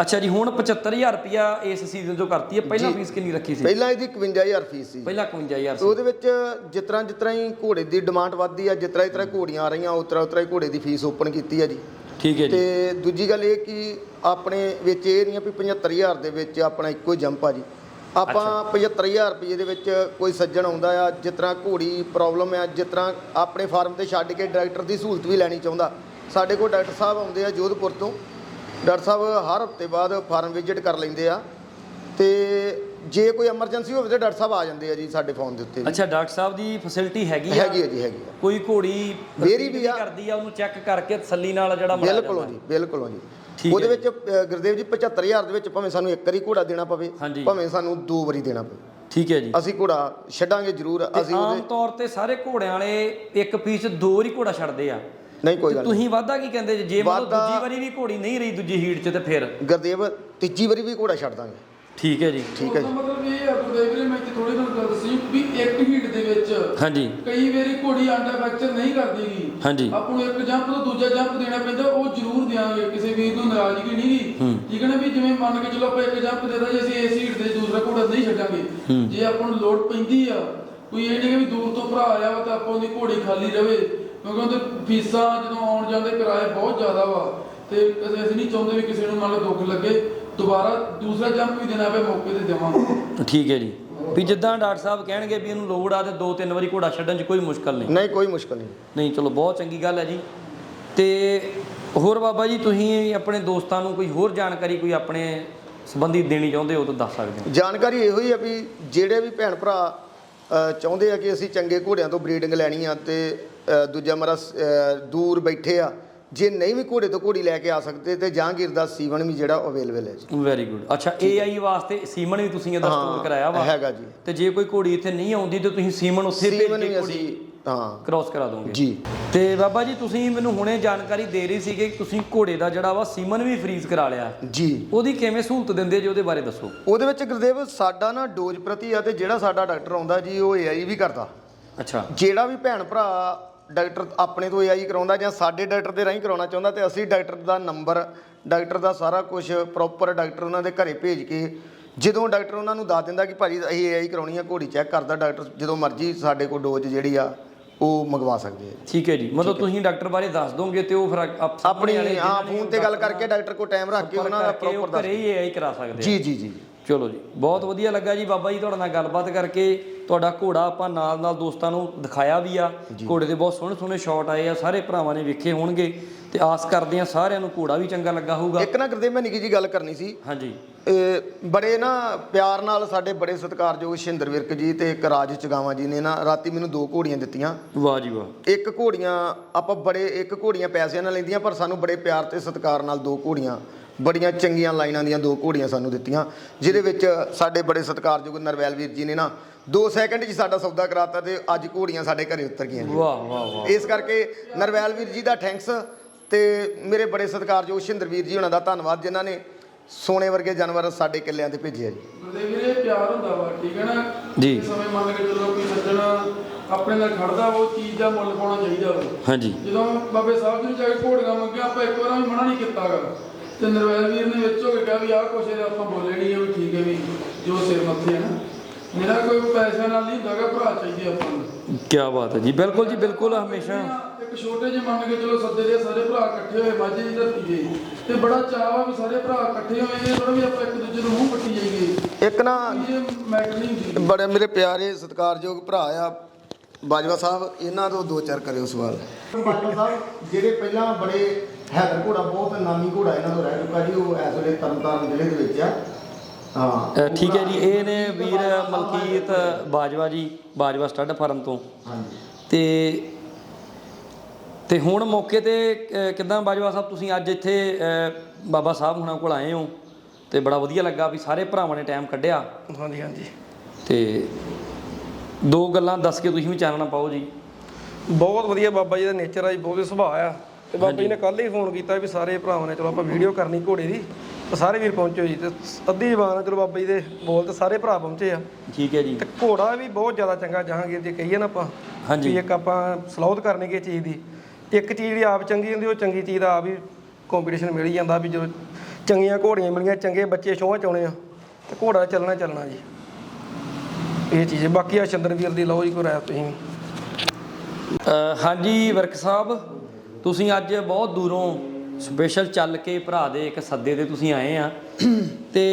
ਅੱਛਾ ਜੀ ਹੁਣ 75000 ਰੁਪਿਆ ਇਸ ਸੀਜ਼ਨ ਤੋਂ ਕਰਤੀ ਹੈ ਪਹਿਲਾਂ ਫੀਸ ਕਿੰਨੀ ਰੱਖੀ ਸੀ? ਪਹਿਲਾਂ ਇਹਦੀ 51000 ਫੀਸ ਸੀ ਪਹਿਲਾਂ 51000 ਤੇ ਸੀ। ਉਹਦੇ ਵਿੱਚ ਜਿਸ ਤਰ੍ਹਾਂ ਹੀ ਘੋੜੇ ਦੀ ਡਿਮਾਂਡ ਵੱਧਦੀ ਆ ਜਿਸ ਤਰ੍ਹਾਂ ਘੋੜੀਆਂ ਆ ਰਹੀਆਂ ਉਸ ਤਰ੍ਹਾਂ ਹੀ ਘੋੜੇ ਦੀ ਫੀਸ ਓਪਨ ਕੀਤੀ ਹੈ ਜੀ। ਠੀਕ ਹੈ ਜੀ। ਤੇ ਦੂਜੀ ਗੱਲ ਇਹ ਕਿ ਆਪਣੇ ਵਿੱਚ ਇਹ ਨਹੀਂ ਆ ਵੀ 75000 ਦੇ ਵਿੱਚ ਆਪਣਾ ਇੱਕੋ ਜੰਪ ਆ ਜੀ। ਆਪਾਂ 75000 ਰੁਪਏ ਦੇ ਵਿੱਚ ਕੋਈ ਸੱਜਣ ਆਉਂਦਾ ਆ ਜਿਸ ਤਰ੍ਹਾਂ ਘੋੜੀ ਪ੍ਰੋਬਲਮ ਆ ਜਿਸ ਤਰ੍ਹਾਂ ਆਪਣੇ ਫਾਰਮ ਤੇ ਛੱਡ ਕੇ ਡਾਕਟਰ ਦੀ ਸਹੂਲਤ ਵੀ ਲੈਣੀ ਚਾਹੁੰਦਾ। ਸਾਡੇ ਕੋਲ ਡਾਕਟਰ ਸਾਹਿਬ ਆਉਂਦੇ ਆ ਜੋਧਪੁਰ ਤੋਂ। ਡਾਕਟਰ ਸਾਹਿਬ ਹਰ ਹਫ਼ਤੇ ਬਾਅਦ ਫਾਰਮ ਵਿਜ਼ਿਟ ਕਰ ਲੈਂਦੇ ਆ। ਤੇ ਜੇ ਕੋਈ ਐਮਰਜੈਂਸੀ ਹੋਵੇ ਤਾਂ ਡਾਕਟਰ ਸਾਹਿਬ ਆ ਜਾਂਦੇ ਆ ਜੀ ਸਾਡੇ ਫੋਨ ਦੇ ਉੱਤੇ। ਅੱਛਾ ਡਾਕਟਰ ਸਾਹਿਬ ਦੀ ਫੈਸਿਲਿਟੀ ਹੈਗੀ ਆ? ਹੈਗੀ ਆ ਜੀ ਹੈਗੀ ਆ। ਕੋਈ ਘੋੜੀ ਮੇਰੀ ਵੀ। ਕਰਦੀ ਆ ਉਹਨੂੰ ਚੈੱਕ ਕਰਕੇ ਤਸੱਲੀ ਨਾਲ ਜਿਹੜਾ ਬਿਲਕੁਲ ਜੀ ਬਿਲਕੁਲ ਜੀ। ਉਹਦੇ ਵਿੱਚ ਅ, ਗੁਰਦੇਵ ਜੀ 75000 ਦੇ ਵਿੱਚ ਭਾਵੇਂ ਸਾਨੂੰ ਇੱਕ ਵਾਰੀ ਘੋੜਾ ਦੇਣਾ ਪਵੇ ਹਾਂਜੀ। ਭਾਵੇਂ ਸਾਨੂੰ ਦੋ ਵਾਰੀ ਦੇਣਾ ਪਵੇ। ਠੀਕ ਹੈ ਜੀ। ਅਸੀਂ ਘੋੜਾ ਛੱਡਾਂਗੇ ਜ਼ਰੂਰ ਅਸੀਂ ਆਮ ਉਹਦੇ ਤੌਰ ਤੇ ਸਾਰੇ ਘੋੜਿਆਂ ਵਾਲੇ ਇੱਕ ਪੀਸ ਦੋ ਵਾਰੀ ਘੋੜਾ ਛੱਡਦੇ ਆ। ਨਹੀਂ ਕੋਈ ਗੱਲ ਨਹੀਂ। ਤੁਸੀਂ ਵਾਧਾ ਕੀ ਕਹਿੰਦੇ ਜੇ? ਜੇ ਮਤਲਬ ਵਾਧਾ- ਦੂਜੀ ਵਾਰੀ ਵੀ ਘੋੜੀ ਨਹੀਂ ਰਹੀ ਦੂਜੀ ਹੀਟ 'ਚ ਤੇ ਫਿਰ? ਗੁਰਦੇਵ ਤੀਜੀ ਵਾਰੀ ਵੀ ਘੋੜਾ ਛੱਡ ਦਾਂਗੇ। ਠੀਕ ਹੈ ਜੀ। ਠੀਕ ਹੈ ਜੀ। ਮਤਲਬ ਇਹ ਗੁਰਦੇਵ ਵੀਰੇ ਮੈਂ ਤੇ ਥੋੜੀ ਜਿਹੀ ਗੱਲ ਦੱਸੀ ਵੀ ਇੱਕ ਹੀਟ ਦੇ ਵਿੱਚ ਹਾਂਜੀ। ਕਈ ਵਾਰੀ ਘੋੜੀ ਅੰਡਾ ਫ੍ਰੈਕਚਰ ਨਹੀਂ ਕਰਦੀਗੀ ਹਾਂਜੀ। ਆਪਾਂ ਨੂੰ ਇੱਕ ਜੰਪ ਤੋਂ ਦੂਜਾ ਜੰਪ ਦੇਣਾ ਪੈਂਦਾ ਉਹ ਜ਼ਰੂਰ ਦਿਆਂਗੇ ਕਿਸੇ ਵੀਰ ਨੂੰ ਨਾਰਾਜ਼ਗੀ ਨਹੀਂ ਗੀ। ਠੀਕ ਹੈ ਨਾ ਵੀ ਜਿਵੇਂ ਮੰਨ ਕੇ ਚਲੋ ਆਪਾਂ ਇੱਕ ਜੰਪ ਦੇਦਾ ਜੇ ਅਸੀਂ ਇਸ ਹੀਟ ਦੇ ਦੂਸਰਾ ਘੋੜਾ ਨਹੀਂ ਛੱਡਾਂਗੇ। ਜੇ ਆਪਾਂ ਨੂੰ ਲੋਡ ਪੈਂਦੀ ਆ ਕੋਈ ਇਹ ਨਹੀਂ ਕਿ ਵੀ ਦੂਰ ਤੋਂ ਭਰਾ ਆਇਆ ਵਾ ਤਾਂ ਆਪਾਂ ਉਹਦੀ ਘੋੜੀ ਖਾਲੀ ਰਵੇ। ਕਿਉਂਕਿ ਉਹਦੇ ਫੀਸਾਂ ਜਦੋਂ ਆਉਣ ਜਾਂਦੇ ਕਿਰਾਏ ਬਹੁਤ ਜ਼ਿਆਦਾ ਵਾ। ਤੇ ਅਸੀਂ ਅਸੀਂ ਨਹੀਂ ਚਾਹੁੰਦੇ ਵੀ ਕਿਸੇ ਨੂੰ ਮੰਨ ਲਓ ਦੁੱਖ ਲੱਗੇ। ਦੁਬਾਰਾ ਦੂਸਰਾ ਜੰਪ ਵੀ ਦੇਣਾ ਪਏ ਮੌਕੇ ਤੇ ਦੇਵਾਂਗੇ। ਠੀਕ ਹੈ ਜੀ। ਵੀ ਜਿੱਦਾਂ ਡਾਕਟਰ ਸਾਹਿਬ ਕਹਿਣਗੇ ਵੀ ਇਹਨੂੰ ਲੋੜ ਆ ਤੇ ਦੋ ਤਿੰਨ ਵਾਰੀ ਘੋੜਾ ਛੱਡਣ 'ਚ ਕੋਈ ਮੁਸ਼ਕਲ ਨਹੀਂ। ਨਹੀਂ ਕੋਈ ਮੁਸ਼ਕਲ ਨਹੀਂ। ਨਹੀਂ ਚਲੋ ਬਹੁਤ ਚੰਗੀ ਗੱਲ ਹੈ ਜੀ। ਤੇ ਹੋਰ ਬਾਬਾ ਜੀ ਤੁਸੀਂ ਆਪਣੇ ਦੋਸਤਾਂ ਨੂੰ ਕੋਈ ਹੋਰ ਜਾਣਕਾਰੀ ਕੋਈ ਆਪਣੇ ਸੰਬੰਧੀ ਦੇਣੀ ਚਾਹੁੰਦੇ ਹੋ ਤਾਂ ਦੱਸ ਸਕਦੇ ਹੋ। ਜਾਣਕਾਰੀ ਇਹੋ ਹੀ ਆ ਵੀ ਜਿਹੜੇ ਵੀ ਭੈਣ ਭਰਾ ਅ, ਚਾਹੁੰਦੇ ਆ ਕਿ ਅਸੀਂ ਚੰਗੇ ਘੋੜਿਆਂ ਤੋਂ ਬਰੀਡਿੰਗ ਲੈਣੀ ਆ ਤੇ ਅ, ਦੂਜਾ ਮਰਾ ਦੂਰ ਬੈਠੇ ਆ ਜੇ ਨਹੀਂ ਵੀ ਘੋੜੇ ਤੋਂ ਘੋੜੀ ਲੈ ਕੇ ਆ ਸਕਦੇ ਤੇ ਜਹਾਂਗੀਰ ਦਾ ਸੀਵਨ ਵੀ ਜਿਹੜਾ ਅਵੇਲੇਬਲ ਹੈ ਜੀ। ਵੈਰੀ ਗੁੱਡ ਅੱਛਾ AI ਵਾਸਤੇ ਸੀਮਨ ਵੀ ਤੁਸੀਂ ਇਹਦਾ ਸਟੋਰ ਕਰਾਇਆ ਵਾ। ਹੈਗਾ ਜੀ। ਤੇ ਜੇ ਕੋਈ ਘੋੜੀ ਇੱਥੇ ਨਹੀਂ ਆਉਂਦੀ ਤੇ ਤੁਸੀਂ ਸੀਮਨ ਉੱਥੇ ਭੇਜ ਸੀਵਨ ਕੇ ਵੀ ਘੋੜੀ ਅਸੀਂ ਹਾਂ। ਕ੍ਰਾਸ ਕਰਾ ਦੋਗੇ। ਜੀ। ਤੇ ਬਾਬਾ ਜੀ ਤੁਸੀਂ ਮੈਨੂੰ ਹੁਣੇ ਜਾਣਕਾਰੀ ਦੇ ਰਹੀ ਸੀਗੇ ਕਿ ਤੁਸੀਂ ਘੋੜੇ ਦਾ ਜਿਹੜਾ ਵਾ ਸੀਮਨ ਵੀ ਫ੍ਰੀਜ਼ ਕਰਾ ਲਿਆ। ਜੀ। ਉਹਦੀ ਕਿਵੇਂ ਸਹੂਲਤ ਦਿੰਦੇ ਜੀ ਉਹਦੇ ਬਾਰੇ ਦੱਸੋ? ਉਹਦੇ ਵਿੱਚ ਗੁਰਦੇਵ ਸਾਡਾ ਨਾ ਡੋਜ਼ ਪ੍ਰਤੀ ਆ ਤੇ ਜਿਹੜਾ ਸਾਡਾ ਡਾਕਟਰ ਆਉਂਦਾ ਜੀ ਉਹ ਏਆਈ ਵੀ ਕਰਦਾ। ਅੱਛਾ। ਜਿਹੜਾ ਵੀ ਭੈਣ ਭਰਾ ਡਾਕਟਰ ਆਪਣੇ ਤੋਂ ਏਆਈ ਕਰਾਉਂਦਾ ਜਾਂ ਸਾਡੇ ਡਾਕਟਰ ਦੇ ਰਾਹੀਂ ਕਰਾਉਣਾ ਚਾਹੁੰਦਾ ਤੇ ਅਸੀਂ ਡਾਕਟਰ ਦਾ ਨੰਬਰ ਡਾਕਟਰ ਦਾ ਸਾਰਾ ਕੁਝ ਪ੍ਰੋਪਰ ਡਾਕਟਰ ਉਹਨਾਂ ਦੇ ਘਰੇ ਭੇਜ ਕੇ ਜਦੋਂ ਡਾਕਟਰ ਉਹਨਾਂ ਨੂੰ ਦੱਸ ਦਿੰਦਾ ਕਿ ਭਾਜੀ ਅਸੀਂ ਏਆਈ ਕਰਾਉਣੀ ਆ ਘੋੜੀ ਚੈੱਕ ਕਰਦਾ ਡਾਕਟਰ ਜਦੋਂ ਮਰਜ਼ੀ ਸਾਡੇ ਕੋਲ ਡੋਜ਼ ਜਿਹੜੀ ਆ ਉਹ ਮੰਗਵਾ ਸਕਦੇ ਆ। ਠੀਕ ਹੈ ਜੀ। ਮਤਲਬ ਤੁਸੀਂ ਡਾਕਟਰ ਬਾਰੇ ਦੱਸ ਦੋਗੇ ਤੇ ਉਹ ਫਿਰ ਆਪ- ਆਪਣੀ ਵਾਲੇ ਹਾਂ ਨੇ ਫੋਨ ਤੇ ਗੱਲ ਕਰਕੇ ਡਾਕਟਰ ਕੋਲ ਟਾਈਮ ਰੱਖ ਕੇ ਉਹਨਾਂ ਦਾ ਪ੍ਰੋਪਰ ਦੱਸ ਘਰੇ ਹੀ AI ਕਰਾ ਸਕਦੇ ਆ। ਜੀ ਜੀ ਜੀ। ਚਲੋ ਜੀ। ਬਹੁਤ ਵਧੀਆ ਲੱਗਾ ਜੀ ਬਾਬਾ ਜੀ ਤੁਹਾਡੇ ਨਾਲ ਗੱਲਬਾਤ ਕਰਕੇ। ਤੁਹਾਡਾ ਘੋੜਾ ਆਪਾਂ ਨਾਲ ਨਾਲ ਦੋਸਤਾਂ ਨੂੰ ਦਿਖਾਇਆ ਵੀ ਆ। ਘੋੜੇ ਦੇ ਬਹੁਤ ਸੋਹਣੇ ਸੋਹਣੇ ਸ਼ਾਟ ਆਏ ਆ ਸਾਰੇ ਭਰਾਵਾਂ ਨੇ ਵੇਖੇ ਹੋਣਗੇ। ਤੇ ਆਸ ਕਰਦੇ ਆ ਸਾਰਿਆਂ ਨੂੰ ਘੋੜਾ ਵੀ ਚੰਗਾ ਲੱਗਾ ਹੋਊਗਾ। ਇੱਕ ਨਾ ਗੁਰਦੇਵ ਮੈਂ ਨਿੱਕੀ ਜੀ ਗੱਲ ਕਰਨੀ ਸੀ। ਹਾਂਜੀ। ਬੜੇ ਨਾ ਪਿਆਰ ਨਾਲ ਸਾਡੇ ਬੜੇ ਸਤਿਕਾਰਯੋਗ ਸ਼ਿੰਦਰ ਵਿਰਕ ਜੀ ਤੇ ਇੱਕ ਰਾਜ ਚਗਾਵਾਂ ਜੀ ਨੇ ਨਾ ਰਾਤੀ ਮੈਨੂੰ ਦੋ ਘੋੜੀਆਂ ਦਿੱਤੀਆਂ। ਵਾਹ ਜੀ ਵਾਹ। ਇੱਕ ਘੋੜੀਆਂ ਆਪਾਂ ਬੜੇ ਇੱਕ ਘੋੜੀਆਂ ਪੈਸਿਆਂ ਨਾਲ ਲੈਂਦੀਆਂ ਪਰ ਸਾਨੂੰ ਬੜੇ ਪਿਆਰ ਤੇ ਸਤਿਕਾਰ ਨਾਲ ਦੋ ਘੋੜੀਆਂ ਬੜੀਆਂ ਚੰਗੀਆਂ ਲਾਈਨਾਂ ਦੀਆਂ ਦੋ ਘੋੜੀਆਂ ਸਾਨੂੰ ਦਿੱਤੀਆਂ ਜਿਹਦੇ ਵਿੱਚ ਸਾਡੇ ਬੜੇ ਸਤਿਕਾਰਯੋਗ ਨਰਵੈਲ ਵੀਰ ਜੀ ਨੇ ਨਾ 2 ਸੈਕਿੰਡ 'ਚ ਸਾਡਾ ਸੌਦਾ ਕਰਾਤਾ ਤੇ ਅੱਜ ਘੋੜੀਆਂ ਸਾਡੇ ਘਰੇ ਉਤਰ ਗਈਆਂ ਵਾਹ ਵਾਹ ਵਾਹ। ਇਸ ਕਰਕੇ ਨਰਵੈਲ ਵੀਰ ਜੀ ਦਾ ਥੈਂਕਸ ਤੇ ਮੇਰੇ ਬੜੇ ਸਤਿਕਾਰਯੋਗ ਸ਼ਿੰਦਰ ਵੀਰ ਜੀ ਉਹਨਾਂ ਦਾ ਧੰਨਵਾਦ ਜਿਨ੍ਹਾਂ ਨੇ ਸੋਨੇ ਵਰਗੇ ਜਾਨਵਰ ਸਾਡੇ ਕਿੱਲਿਆਂ ਤੇ ਭੇਜੇ ਆ ਜੀ ਗੁਰਦੇਵ ਵੀਰੇ ਪਿਆਰ ਹੁੰਦਾ ਵਾ ਠੀਕ ਹੈ ਨਾ? ਜੀ। ਇਸ ਸਮੇਂ ਮੰਨ ਕੇ ਚੱਲੋ ਕੋਈ ਸੱਜਣ ਆਪਣੇ ਨਾਲ ਖੜਦਾ ਉਹ ਚੀਜ਼ ਦਾ ਮੁੱਲ ਪਾਉਣਾ ਚਾਹੀਦਾ ਵਾ। ਹਾਂਜੀ। ਜਦੋਂ ਬਾਬੇ ਸਾਹਿਬ ਜੀ ਨੂੰ ਜਾ ਕੇ ਘੋੜੀਆਂ ਮੰਗਿਆ ਆਪਾਂ ਇੱਕ ਵਾਰ ਵੀ ਮਨਾ ਨਹੀਂ ਕੀਤਾਗਾ ਤੇ ਨਰਵੈਲ ਵੀਰ ਨੇ ਵਿੱਚ ਹੋ ਕੇ ਕਿਹਾ ਵੀ ਆਹ ਕੁਛ ਇਹਦੇ ਆਪਾਂ ਬੋਲੇ ਨਹੀਂ ਆ ਵੀ ਠੀਕ ਹੈ ਵੀ ਜੋ ਸਿਰ ਮੱਥੇ ਹੈ ਨਾ। ਮੇਰਾ ਕੋਈ ਪੈਸਿਆਂ ਨਾਲ ਨਹੀਂ ਹੁੰਦਾਗਾ ਭਰਾ ਚਾਹੀਦੇ ਆਪਾਂ ਨੂੰ। ਕੀ ਬਾਤ ਹੈ ਜੀ। ਬਿਲਕੁਲ ਜੀ ਬਿਲਕੁਲ ਹਮੇਸ਼ਾ। ਇੱਕ ਛੋਟੇ ਜਿਹੇ ਮੰਨ ਕੇ ਚਲੋ ਸੱਦੇ ਦੇ ਸਾਰੇ ਭਰਾ ਇਕੱਠੇ ਹੋਏ ਮਾਝੇ ਦੀ ਧਰਤੀ ਦੇ। ਤੇ ਬੜਾ ਚਾਅ ਵਾ ਵੀ ਸਾਰੇ ਭਰਾ ਇਕੱਠੇ ਹੋਏ ਇਹ ਥੋੜਾ ਵੀ ਆਪਾਂ ਇੱਕ ਦੂਜੇ ਨੂੰ ਮੂੰਹ ਪੱਟੀ ਜਾਈਏ। ਇੱਕ ਨਾ ਇਹ ਮੈਟਰ ਨਹੀਂ ਹੁੰਦੀ। ਬੜੇ ਮੇਰੇ ਪਿਆਰੇ ਸਤਿਕਾਰਯੋਗ ਭਰਾ ਆ ਬਾਜਵਾ ਸਾਹਿਬ ਇਹਨਾਂ ਤੋਂ ਦੋ ਚਾਰ ਕਰਿਓ ਸਵਾਲ। ਬਾਜਵਾ ਸਾਹਿਬ ਜਿਹੜੇ ਪਹਿਲਾਂ ਬੜੇ ਹੈਦਰ ਘੋੜਾ ਬਹੁਤ ਨਾਮੀ ਘੋੜਾ ਇਹਨਾਂ ਤੋਂ ਰਹਿ ਚੁੱਕਾ ਜੀ ਉਹ ਇਸ ਵੇਲੇ ਤਰਨਤਾਰਨ ਜ਼ਿਲ੍ਹੇ ਦੇ ਵਿੱਚ ਆ। ਹਾਂ ਅ, ਠੀਕ ਹੈ ਜੀ ਇਹ ਨੇ ਵੀਰ ਮਲਕੀਤ ਬਾਜਵਾ ਜੀ ਬਾਜਵਾ ਸਟੱਡ ਫਾਰਮ ਤੋਂ। ਹਾਂਜੀ। ਤੇ ਤੇ ਹੁਣ ਮੌਕੇ ਤੇ ਅ, ਕਿੱਦਾਂ ਬਾਜਵਾ ਸਾਹਿਬ ਤੁਸੀਂ ਅੱਜ ਇੱਥੇ ਅ, ਬਾਬਾ ਸਾਹਿਬ ਹੁਣਾਂ ਕੋਲ ਆਏ ਹੋ ਤੇ ਬੜਾ ਵਧੀਆ ਲੱਗਾ ਵੀ ਸਾਰੇ ਭਰਾਵਾਂ ਨੇ ਟਾਈਮ ਕੱਢਿਆ। ਹਾਂਜੀ ਹਾਂਜੀ। ਤੇ ਦੋ ਗੱਲਾਂ ਦੱਸ ਕੇ ਤੁਸੀਂ ਵੀ ਚਾਨਣਾ ਪਾਓ ਜੀ। ਬਹੁਤ ਵਧੀਆ ਬਾਬਾ ਜੀ ਦਾ ਨੇਚਰ ਆ ਜੀ ਬਹੁਤ ਹੀ ਸੁਭਾਅ ਆ। ਤੇ ਬਾਬਾ ਜੀ ਨੇ ਕੱਲ ਹੀ ਫੋਨ ਕੀਤਾ ਵੀ ਸਾਰੇ ਭਰਾਵਾਂ ਨੇ ਚਲੋ ਆਪਾਂ ਵੀਡੀਓ ਕਰਨੀ ਘੋੜੇ ਦੀ ਤੇ ਸਾਰੇ ਵੀਰ ਪਹੁੰਚੋ ਜੀ ਤੇ ਅੱਧੀ ਜ਼ਬਾਨ ਆ ਚਲੋ ਬਾਬਾ ਜੀ ਦੇ ਬੋਲ ਤੇ ਸਾਰੇ ਭਰਾ ਪਹੁੰਚੇ ਆ। ਠੀਕ ਹੈ ਜੀ। ਤੇ ਘੋੜਾ ਵੀ ਬਹੁਤ ਜ਼ਿਆਦਾ ਚੰਗਾ ਜਹਾਂਗੀਰ ਜੇ ਕਹੀਏ ਨਾ ਆਪਾਂ ਹਾਂਜੀ। ਇੱਕ ਆਪਾਂ ਸਲਾਹਤ ਕਰਨੀ ਕਿ ਚੀਜ਼ ਦੀ। ਇੱਕ ਚੀਜ਼ ਜਿਹੜੀ ਆਪ ਚੰਗੀ ਹੁੰਦੀ ਉਹ ਚੰਗੀ ਚੀਜ਼ ਦਾ ਆਪ ਹੀ ਕੰਪੀਟੀਸ਼ਨ ਮਿਲ ਹੀ ਜਾਂਦਾ ਵੀ ਜਦੋਂ ਚੰਗੀਆਂ ਘੋੜੀਆਂ ਮਿਲੀਆਂ ਚੰਗੇ ਬੱਚੇ ਸ਼ੋਅ ਚਾਉਣੇ ਆ ਤੇ ਘੋੜਾ ਚੱਲਣਾ ਚੱਲਣਾ ਜੀ। ਇਹ ਚੀਜ਼ ਹੈ। ਬਾਕੀ ਆ ਚੰਦਰਵੀਰ ਦੀ ਲਓ ਜੀ ਕੋਈ ਰਾਇ ਤੁਸੀਂ ਹਾਂਜੀ ਵਰਕ ਸਾਹਿਬ। ਤੁਸੀਂ ਅੱਜ ਬਹੁਤ ਦੂਰੋਂ ਸਪੈਸ਼ਲ ਚੱਲ ਕੇ ਭਰਾ ਦੇ ਇੱਕ ਸੱਦੇ ਤੇ ਤੁਸੀਂ ਆਏ ਆ। ਤੇ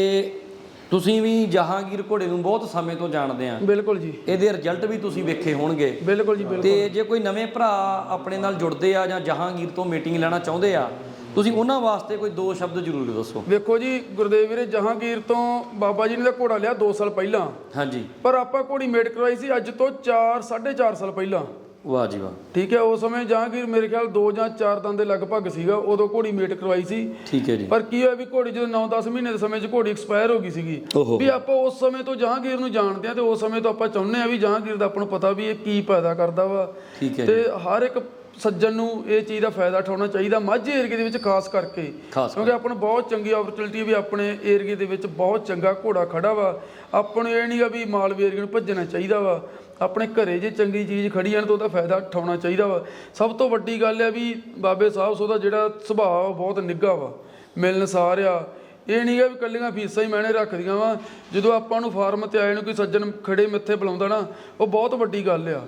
ਤੁਸੀਂ ਵੀ ਜਹਾਂਗੀਰ ਘੋੜੇ ਨੂੰ ਬਹੁਤ ਸਮੇਂ ਤੋਂ ਜਾਣਦੇ ਆ। ਬਿਲਕੁਲ ਜੀ। ਇਹਦੇ ਰਿਜ਼ਲਟ ਵੀ ਤੁਸੀਂ ਵੇਖੇ ਹੋਣਗੇ। ਬਿਲਕੁਲ ਜੀ ਬਿਲਕੁਲ। ਤੇ ਜੇ ਕੋਈ ਨਵੇਂ ਭਰਾ ਆਪਣੇ ਨਾਲ ਜੁੜਦੇ ਆ ਜਾਂ ਜਹਾਂਗੀਰ ਤੋਂ ਮੀਟਿੰਗ ਲੈਣਾ ਚਾਹੁੰਦੇ ਆ ਤੁਸੀਂ ਉਹਨਾਂ ਵਾਸਤੇ ਕੋਈ ਦੋ ਸ਼ਬਦ ਜ਼ਰੂਰ ਦੱਸੋ। ਵੇਖੋ ਜੀ ਗੁਰਦੇਵ ਵੀਰੇ ਜਹਾਂਗੀਰ ਤੋਂ ਬਾਬਾ ਜੀ ਨੇ ਤਾਂ ਘੋੜਾ ਲਿਆ 2 ਸਾਲ ਪਹਿਲਾਂ। ਹਾਂਜੀ। ਪਰ ਆਪਾਂ ਘੋੜੀ ਮੇਟ ਕਰਵਾਈ ਸੀ ਅੱਜ ਤੋਂ 4 4.5 ਸਾਲ ਪਹਿਲਾਂ। ਵਾਹ ਜੀ ਵਾਹ। ਠੀਕ ਹੈ ਉਸ ਸਮੇਂ ਜਹਾਂਗੀਰ ਮੇਰੇ ਖਿਆਲ 2 ਜਾਂ 4 ਦੰਦ ਦੇ ਲਗਭਗ ਸੀਗਾ ਉਦੋਂ ਘੋੜੀ ਮੇਟ ਕਰਵਾਈ ਸੀ। ਠੀਕ ਹੈ ਜੀ। ਪਰ ਕੀ ਹੋਇਆ ਵੀ ਘੋੜੀ ਜਦੋਂ 9-10 ਮਹੀਨੇ ਦੇ ਸਮੇਂ 'ਚ ਘੋੜੀ ਐਕਸਪਾਇਰ ਹੋ ਗਈ ਸੀਗੀ। ਵੀ ਆਪਾਂ ਉਸ ਸਮੇਂ ਤੋਂ ਜਹਾਂਗੀਰ ਨੂੰ ਜਾਣਦੇ ਆ ਤੇ ਉਸ ਸਮੇਂ ਤੋਂ ਆਪਾਂ ਚਾਹੁੰਦੇ ਆ ਵੀ ਜਹਾਂਗੀਰ ਦਾ ਆਪਾਂ ਨੂੰ ਪਤਾ ਵੀ ਇਹ ਕੀ ਪੈਦਾ ਕਰਦਾ ਵਾ। ਠੀਕ ਹੈ ਤੇ ਹਰ ਇੱਕ ਸੱਜਣ ਨੂੰ ਇਹ ਚੀਜ਼ ਦਾ ਫਾਇਦਾ ਉਠਾਉਣਾ ਚਾਹੀਦਾ ਮਾਝੇ ਏਰੀਏ ਦੇ ਵਿੱਚ ਖਾਸ ਕਰਕੇ। ਖਾਸ ਕਿਉਂਕਿ ਆਪਾਂ ਨੂੰ ਬਹੁਤ ਚੰਗੀ ਓਪਰਚੁਨਿਟੀ ਵੀ ਆਪਣੇ ਏਰੀਏ ਦੇ ਵਿੱਚ ਬਹੁਤ ਚੰਗਾ ਘੋੜਾ ਖੜਾ ਵਾ। ਆਪਾਂ ਨੂੰ ਇਹ ਨਹੀਂਗਾ ਵੀ ਮਾਲਵੇ ਏਰੀਏ ਨੂੰ ਭੱਜਣਾ ਚਾਹੀਦਾ ਵਾ। ਆਪਣੇ ਘਰੇ ਜੇ ਚੰਗੀ ਚੀਜ਼ ਖੜੀ ਆ ਤਾਂ ਉਹਦਾ ਫਾਇਦਾ ਉਠਾਉਣਾ ਚਾਹੀਦਾ ਵਾ। ਸਭ ਤੋਂ ਵੱਡੀ ਗੱਲ ਹੈ ਵੀ ਬਾਬੇ ਸਾਹਿਬ ਸੋ ਦਾ ਜਿਹੜਾ ਸੁਭਾਅ ਬਹੁਤ ਨਿੱਘਾ ਵਾ। ਮਿਲਨਸਾਰ ਆ। ਇਹ ਨਹੀਂਗਾ ਵੀ ਕੱਲੀਆਂ ਫੀਸਾਂ ਹੀ ਮੈਨੇ ਰੱਖਦੀਆਂ ਵਾ। ਜਦੋਂ ਆਪਾਂ ਨੂੰ ਫਾਰਮ ਤੇ ਆਏ ਨੂੰ ਕੋਈ ਸੱਜਣ ਖੜੇ ਮਿੱਥੇ ਬੁਲਾਉਂਦਾ ਨਾ ਉਹ ਬਹੁਤ ਵੱਡੀ ਗੱਲ ਆ।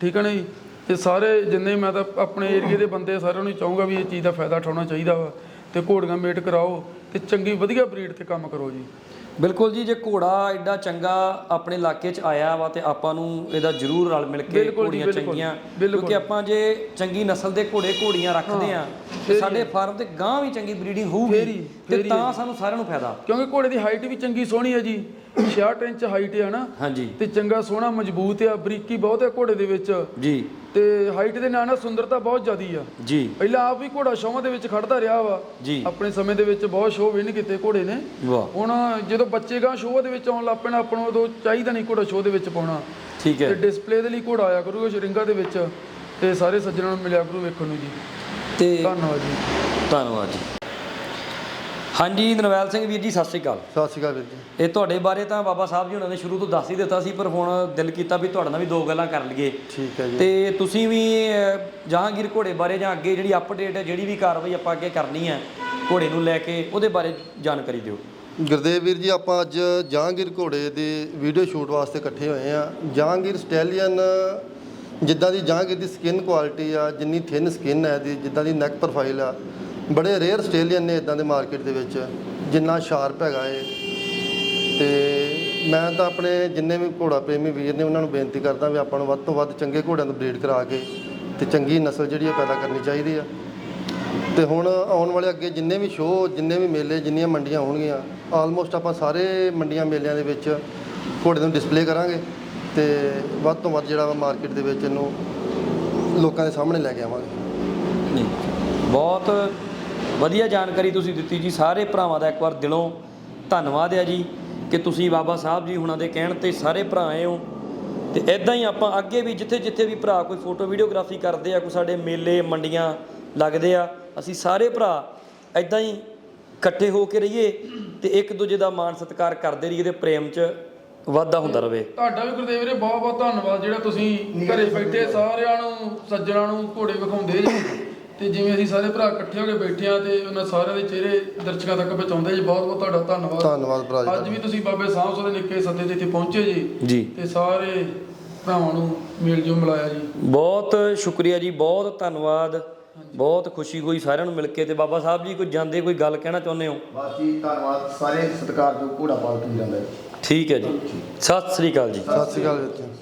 ਠੀਕ ਹੈ ਨਾ ਜੀ ਤੇ ਸਾਰੇ ਜਿੰਨੇ ਮੈਂ ਤਾਂ ਆਪਣੇ ਏਰੀਏ ਦੇ ਬੰਦੇ ਸਾਰਿਆਂ ਨੂੰ ਚਾਹੂੰਗਾ ਵੀ ਇਹ ਚੀਜ਼ ਦਾ ਫਾਇਦਾ ਉਠਾਉਣਾ ਚਾਹੀਦਾ ਵਾ ਤੇ ਘੋੜੀਆਂ ਮੇਟ ਕਰਾਓ ਤੇ ਚੰਗੀ ਵਧੀਆ ਬਰੀਡ ਤੇ ਕੰਮ ਕਰੋ ਜੀ। ਬਿਲਕੁਲ ਜੀ ਜੇ ਘੋੜਾ ਐਡਾ ਚੰਗਾ ਆਪਣੇ ਇਲਾਕੇ 'ਚ ਆਇਆ ਵਾ ਤੇ ਆਪਾਂ ਨੂੰ ਇਹਦਾ ਜ਼ਰੂਰ ਰਲ ਮਿਲ ਕੇ ਘੋੜੀਆਂ ਚੰਗੀਆਂ। ਕਿਉਂਕਿ ਆਪਾਂ ਜੇ ਚੰਗੀ ਨਸਲ ਦੇ ਘੋੜੇ ਘੋੜੀਆਂ ਰੱਖਦੇ ਆ ਤੇ ਸਾਡੇ ਫਾਰਮ ਤੇ ਗਾਂ ਵੀ ਚੰਗੀ ਬਰੀਡਿੰਗ ਹੋਊਗੀ ਤੇ ਤਾਂ ਸਾਨੂੰ ਸਾਰਿਆਂ ਨੂੰ ਫਾਇਦਾ। ਕਿਉਂਕਿ ਘੋੜੇ ਦੀ ਹਾਈਟ ਵੀ ਚੰਗੀ ਸੋਹਣੀ ਹੈ ਜੀ। 66 ਇੰਚ ਹਾਈਟ ਹੈ ਨਾ ਹਾਂਜੀ। ਤੇ ਚੰਗਾ ਸੋਹਣਾ ਮਜ਼ਬੂਤ ਆ ਬਰੀਕੀ ਬਹੁਤ ਹੈ ਘੋੜੇ ਦੇ ਵਿੱਚ। ਜੀ। ਤੇ ਹਾਈਟ ਦੇ ਨਾਲ ਨਾ ਸੁੰਦਰਤਾ ਬਹੁਤ ਜ਼ਿਆਦੀ ਆ। ਜੀ। ਪਹਿਲਾਂ ਆਪ ਵੀ ਘੋੜਾ ਸ਼ੋਆਂ ਦੇ ਵਿੱਚ ਖੜਦਾ ਰਿਹਾ ਵਾ। ਜੀ। ਆਪਣੇ ਸਮੇਂ ਦੇ ਵਿੱਚ ਬਹੁਤ ਸ਼ੋਅ ਵਿਨ ਕੀਤੇ ਘੋੜੇ ਨੇ। ਵਾਹ। ਹੁਣ ਜਦੋਂ ਬੱਚੇ ਗਾਂ ਸ਼ੋਅ ਦੇ ਵਿੱਚ ਆਉਣ ਲੱਗ ਪੈਣਾ ਆਪਾਂ ਨੂੰ ਉਦੋਂ ਚਾਹੀਦਾ ਨਹੀਂ ਘੋੜਾ ਸ਼ੋਅ ਦੇ ਵਿੱਚ ਪਾਉਣਾ। ਠੀਕ ਤੇ ਹੈ ਡਿਸਪਲੇ ਦੇ ਲਈ ਘੋੜਾ ਆਇਆ ਕਰੂਗਾ ਸ਼ਰਿੰਗਾ ਦੇ ਵਿੱਚ। ਤੇ ਸਾਰੇ ਸੱਜਣਾਂ ਨੂੰ ਮਿਲਿਆ ਕਰੂ ਵੇਖਣ ਨੂੰ ਜੀ। ਤੇ ਧੰਨਵਾਦ ਜੀ। ਧੰਨਵਾਦ ਜੀ। ਹਾਂਜੀ ਨਰਵੈਲ ਸਿੰਘ ਵੀਰ ਜੀ ਸਤਿ ਸ਼੍ਰੀ ਅਕਾਲ। ਸਤਿ ਸ਼੍ਰੀ ਅਕਾਲ ਵੀਰ ਜੀ। ਇਹ ਤੁਹਾਡੇ ਬਾਰੇ ਤਾਂ ਬਾਬਾ ਸਾਹਿਬ ਜੀ ਉਹਨਾਂ ਨੇ ਸ਼ੁਰੂ ਤੋਂ ਦੱਸ ਹੀ ਦਿੱਤਾ ਸੀ ਪਰ ਹੁਣ ਦਿਲ ਕੀਤਾ ਵੀ ਤੁਹਾਡੇ ਨਾਲ ਵੀ ਦੋ ਗੱਲਾਂ ਕਰ ਲਈਏ। ਠੀਕ ਹੈ ਜੀ। ਤੇ ਤੁਸੀਂ ਵੀ ਜਹਾਂਗੀਰ ਘੋੜੇ ਬਾਰੇ ਜਾਂ ਅੱਗੇ ਜਿਹੜੀ ਅਪਡੇਟ ਹੈ ਜਿਹੜੀ ਵੀ ਕਾਰਵਾਈ ਆਪਾਂ ਅੱਗੇ ਕਰਨੀ ਹੈ ਘੋੜੇ ਨੂੰ ਲੈ ਕੇ ਉਹਦੇ ਬਾਰੇ ਜਾਣਕਾਰੀ ਦਿਓ। ਗੁਰਦੇਵ ਵੀਰ ਜੀ ਆਪਾਂ ਅੱਜ ਜਹਾਂਗੀਰ ਘੋੜੇ ਦੀ ਵੀਡੀਓ ਸ਼ੂਟ ਵਾਸਤੇ ਇਕੱਠੇ ਹੋਏ ਆ ਜਹਾਂਗੀਰ ਸਟੈਲੀਅਨ ਜਿੱਦਾਂ ਦੀ ਜਹਾਂਗੀਰ ਦੀ ਸਕਿਨ ਕੁਆਲਿਟੀ ਆ ਜਿੰਨੀ ਥਿਨ ਸਕਿਨ ਹੈ ਦੀ ਜਿੱਦਾਂ ਦੀ ਨੈਕ ਪ੍ਰੋਫਾਈਲ ਆ ਬੜੇ ਰੇਅਰ ਸਟੈਲੀਅਨ ਨੇ ਇਦਾਂ ਦੇ ਮਾਰਕੀਟ ਦੇ ਵਿੱਚ, ਜਿੰਨਾ ਸ਼ਾਰਪ ਹੈਗਾ ਏ ਤੇ ਮੈਂ ਤਾਂ ਆਪਣੇ ਜਿੰਨੇ ਵੀ ਘੋੜਾ ਪ੍ਰੇਮੀ ਵੀਰ ਨੇ ਉਹਨਾਂ ਨੂੰ ਬੇਨਤੀ ਕਰਦਾ ਵੀ ਆਪਾਂ ਨੂੰ ਵੱਧ ਤੋਂ ਵੱਧ ਚੰਗੇ ਘੋੜਿਆਂ ਨੂੰ ਬਰੀਡ ਕਰਾ ਕੇ ਤੇ ਚੰਗੀ ਨਸਲ ਜਿਹੜੀ ਆ ਪੈਦਾ ਕਰਨੀ ਚਾਹੀਦੀ ਆ। ਤੇ ਹੁਣ ਆਉਣ ਵਾਲੇ ਅੱਗੇ ਜਿੰਨੇ ਵੀ ਸ਼ੋਅ ਜਿੰਨੇ ਵੀ ਮੇਲੇ, ਜਿੰਨੀਆਂ ਮੰਡੀਆਂ ਹੋਣਗੀਆਂ ਆਲਮੋਸਟ ਆਪਾਂ ਸਾਰੇ ਮੰਡੀਆਂ ਮੇਲਿਆਂ ਦੇ ਵਿੱਚ ਘੋੜੇ ਨੂੰ ਡਿਸਪਲੇ ਕਰਾਂਗੇ ਤੇ ਵੱਧ ਤੋਂ ਵੱਧ ਜਿਹੜਾ ਵਾ ਮਾਰਕੀਟ ਦੇ ਵਿੱਚ ਇਹਨੂੰ ਲੋਕਾਂ ਦੇ ਸਾਹਮਣੇ ਲੈ ਕੇ ਆਵਾਂਗੇ। ਬਹੁਤ ਵਧੀਆ ਜਾਣਕਾਰੀ ਤੁਸੀਂ ਦਿੱਤੀ ਜੀ। ਸਾਰੇ ਭਰਾਵਾਂ ਦਾ ਇੱਕ ਵਾਰ ਦਿਲੋਂ ਧੰਨਵਾਦ ਹੈ ਜੀ ਕਿ ਤੁਸੀਂ ਬਾਬਾ ਸਾਹਿਬ ਜੀ ਹੁਣਾਂ ਦੇ ਕਹਿਣ ਤੇ ਸਾਰੇ ਭਰਾ ਆਏ ਹੋ। ਤੇ ਇਦਾਂ ਹੀ ਆਪਾਂ ਅੱਗੇ ਵੀ ਜਿੱਥੇ ਜਿੱਥੇ ਵੀ ਭਰਾ ਕੋਈ ਫੋਟੋ ਵੀਡੀਓਗ੍ਰਾਫੀ ਕਰਦੇ ਆ, ਕੋਈ ਸਾਡੇ ਮੇਲੇ, ਮੰਡੀਆਂ ਲੱਗਦੇ ਆ, ਅਸੀਂ ਸਾਰੇ ਭਰਾ ਇਦਾਂ ਹੀ ਇਕੱਠੇ ਹੋ ਕੇ ਰਹੀਏ ਤੇ ਇੱਕ ਦੂਜੇ ਦਾ ਮਾਣ ਸਤਿਕਾਰ ਕਰਦੇ ਰਹੀਏ ਤੇ ਪ੍ਰੇਮ 'ਚ ਵਾਧਾ ਹੁੰਦਾ ਰਵੇ। ਤੁਹਾਡਾ ਵੀ ਗੁਰਦੇਵ ਵੀਰੇ ਬਹੁਤ ਬਹੁਤ ਧੰਨਵਾਦ ਜਿਹੜਾ ਤੁਸੀਂ ਘਰੇ ਬੈਠੇ ਸਾਰਿਆਂ ਨੂੰ, ਸੱਜਣਾਂ ਨੂੰ ਘੋੜੇ ਵਿਖਾਉਂਦੇ ਜੀ। ਤੇ ਜਿਵੇਂ ਅਸੀਂ ਸਾਰੇ ਭਰਾ ਇਕੱਠੇ ਹੋ ਕੇ ਬੈਠੇ ਆ ਤੇ ਉਹਨਾਂ ਸਾਰਿਆਂ ਦੇ ਚਿਹਰੇ ਦਰਸ਼ਕਾਂ ਤੱਕ ਪਹੁੰਚਾਉਂਦੇ ਜੀ ਬਹੁਤ ਬਹੁਤ ਤੁਹਾਡਾ ਧੰਨਵਾਦ। ਧੰਨਵਾਦ ਭਰਾ ਜੀ ਅੱਜ ਵੀ ਤੁਸੀਂ ਬਾਬੇ ਸਾਹਿਬ ਸੋ ਦੇ ਨਿੱਕੇ ਸੱਦੇ ਤੇ ਇੱਥੇ ਪਹੁੰਚੇ ਜੀ ਜੀ। ਤੇ ਸਾਰੇ ਭਰਾਵਾਂ ਨੂੰ ਮੇਲ ਜੋ ਮਿਲਾਇਆ ਜੀ। ਬਹੁਤ ਸ਼ੁਕਰੀਆ ਜੀ ਬਹੁਤ ਧੰਨਵਾਦ ਬਹੁਤ ਖੁਸ਼ੀ ਹੋਈ ਸਾਰਿਆਂ ਨੂੰ ਮਿਲ ਕੇ ਤੇ ਬਾਬਾ ਸਾਹਿਬ ਜੀ ਕੋਈ ਜਾਂਦੇ ਕੋਈ ਗੱਲ ਕਹਿਣਾ ਚਾਹੁੰਦੇ ਹੋ? ਬਸ ਜੀ ਧੰਨਵਾਦ ਸਾਰੇ ਸਤਿਕਾਰਯੋਗ ਘੋੜਾ ਪਾਲਕ ਵੀਰਾਂ ਦਾ ਠੀਕ ਹੈ ਜੀ। ਸਤਿ ਸ੍ਰੀ ਅਕਾਲ ਜੀ। ਸਤਿ ਸ਼੍ਰੀ ਅਕਾਲ ਜੀ।